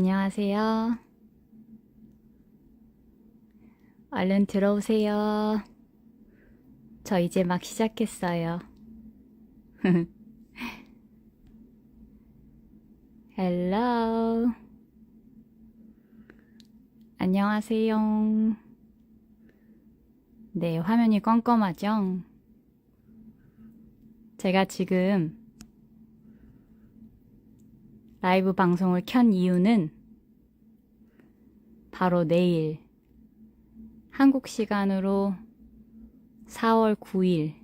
안녕하세요. 얼른 들어오세요. 저 이제 막 시작했어요. 헬로. 안녕하세요. 네, 화면이 껌껌하죠? 제가 지금 라이브 방송을 켠 이유는 바로 내일 한국 시간으로 4월 9일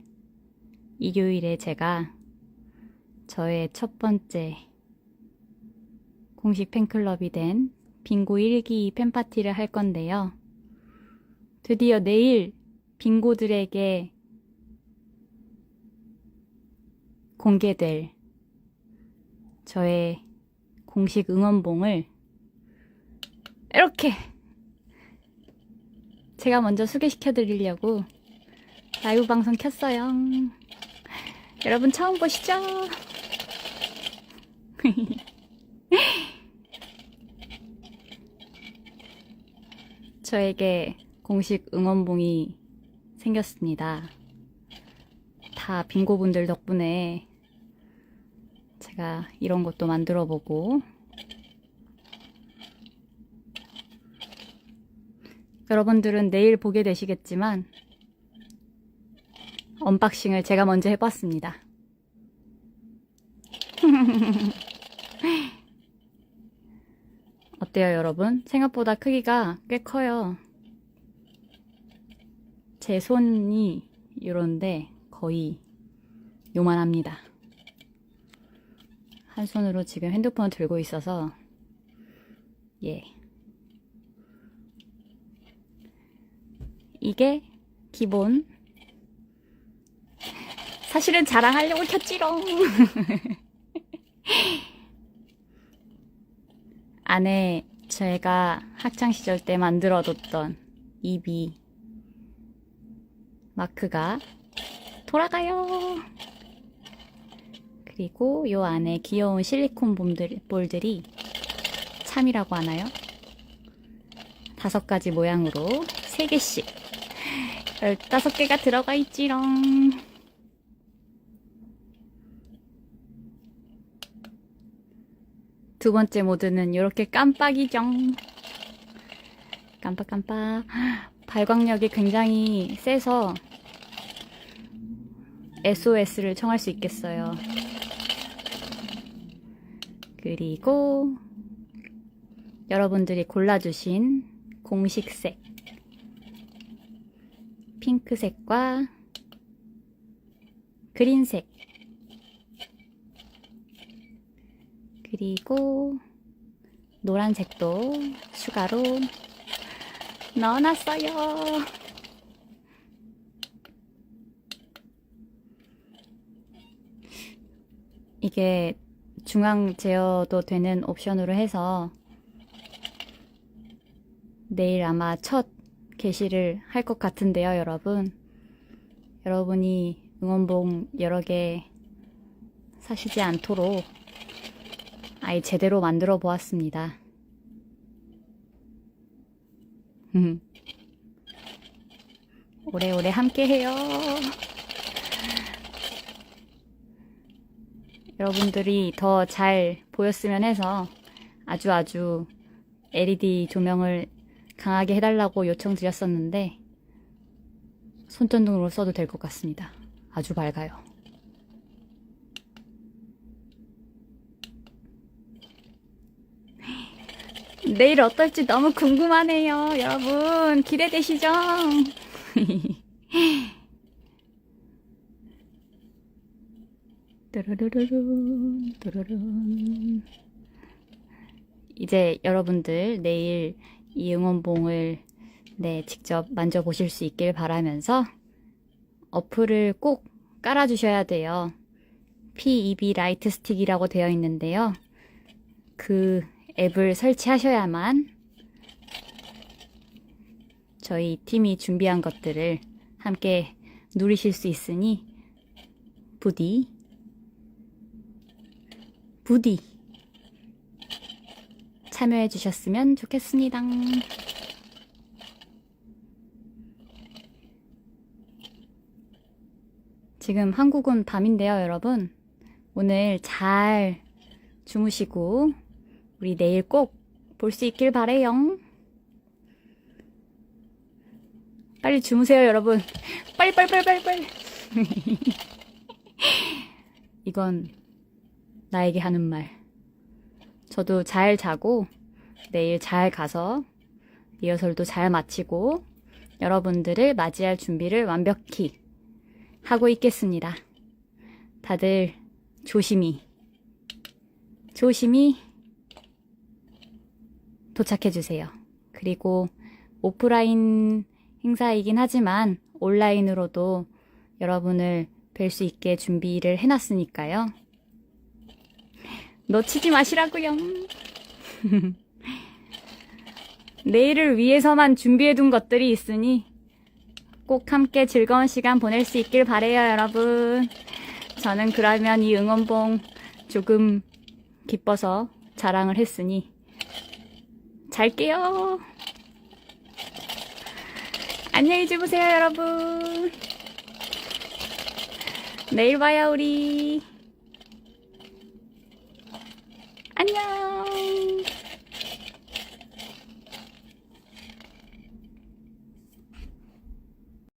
일요일에 제가 저의 첫 번째 공식 팬클럽이 된 빙고 1기 팬파티를 할 건데요. 드디어 내일 빙고들에게 공개될 저의 공식 응원봉을 이렇게 제가 먼저 소개시켜 드리려고 라이브 방송 켰어요. 여러분 처음 보시죠? 저에게 공식 응원봉이 생겼습니다. 다 빙고분들 덕분에 제가 이런 것도 만들어 보고 여러분들은 내일 보게 되시겠지만 언박싱을 제가 먼저 해봤습니다. 어때요, 여러분? 생각보다 크기가 꽤 커요. 제 손이 이런데 거의 요만합니다. 한 손으로 지금 핸드폰을 들고 있어서 예. 이게 기본. 사실은 자랑하려고 켰지롱. 안에 제가 학창시절 때 만들어뒀던 이비 마크가 돌아가요 그리고 요 안에 귀여운 실리콘 볼들, 볼들이 참이라고 하나요? 다섯 가지 모양으로 세 개씩 열다섯 개가 들어가 있지롱. 두 번째 모드는 이렇게 깜빡이죠. 깜빡깜빡. 발광력이 굉장히 세서 SOS를 청할 수 있겠어요. 그리고 여러분들이 골라주신 공식색 핑크색과 그린색 그리고 노란색도 추가로 넣어놨어요. 이게 중앙 제어도 되는 옵션으로 해서 내일 아마 첫 게시를 할 것 같은데요, 여러분. 여러분이 응원봉 여러 개 사시지 않도록 아예 제대로 만들어 보았습니다. 오래오래 함께 해요. 여러분들이 더 잘 보였으면 해서 아주 아주 LED 조명을 강하게 해달라고 요청드렸었는데 손전등으로 써도 될 것 같습니다. 아주 밝아요. 내일 어떨지 너무 궁금하네요. 여러분 기대되시죠? 뚜루루루룬 뚜루룬 이제 여러분들 내일 이 응원봉을 네, 직접 만져보실 수 있길 바라면서 어플을 꼭 깔아주셔야 돼요. PEB 라이트 스틱이라고 되어 있는데요. 그 앱을 설치하셔야만 저희 팀이 준비한 것들을 함께 누리실 수 있으니 부디 부디 참여해 주셨으면 좋겠습니다. 지금 한국은 밤인데요, 여러분. 오늘 잘 주무시고 우리 내일 꼭 볼 수 있길 바래요. 빨리 주무세요, 여러분. 빨리 빨리 빨리 빨리 빨리. 이건 나에게 하는 말. 저도 잘 자고 내일 잘 가서 리허설도 잘 마치고 여러분들을 맞이할 준비를 완벽히 하고 있겠습니다. 다들 조심히, 조심히 도착해주세요. 그리고 오프라인 행사이긴 하지만 온라인으로도 여러분을 뵐 수 있게 준비를 해놨으니까요. 놓치지 마시라고요. 내일을 위해서만 준비해둔 것들이 있으니 꼭 함께 즐거운 시간 보낼 수 있길 바래요, 여러분. 저는 그러면 이 응원봉 조금 기뻐서 자랑을 했으니 잘게요. 안녕히 주무세요, 여러분. 내일 봐요, 우리. 안녕.